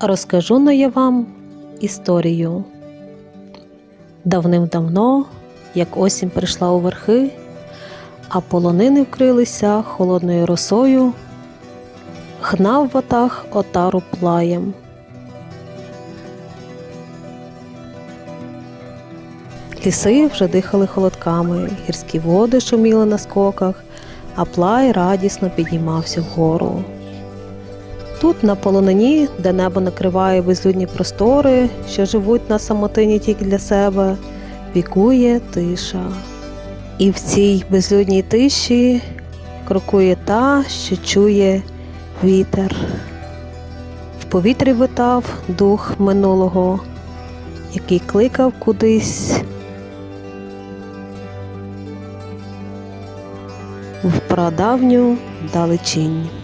Розкажу на я вам історію. Давним-давно, як осінь прийшла у верхи, а полонини вкрилися холодною росою, гнав ватаг отару плаєм. Ліси вже дихали холодками, гірські води шуміли на скоках, а плай радісно піднімався вгору. Тут, на полонині, де небо накриває безлюдні простори, що живуть на самотині тільки для себе, вікує тиша. І в цій безлюдній тиші крокує та, що чує вітер. В повітрі витав дух минулого, який кликав кудись в прадавню далечінь.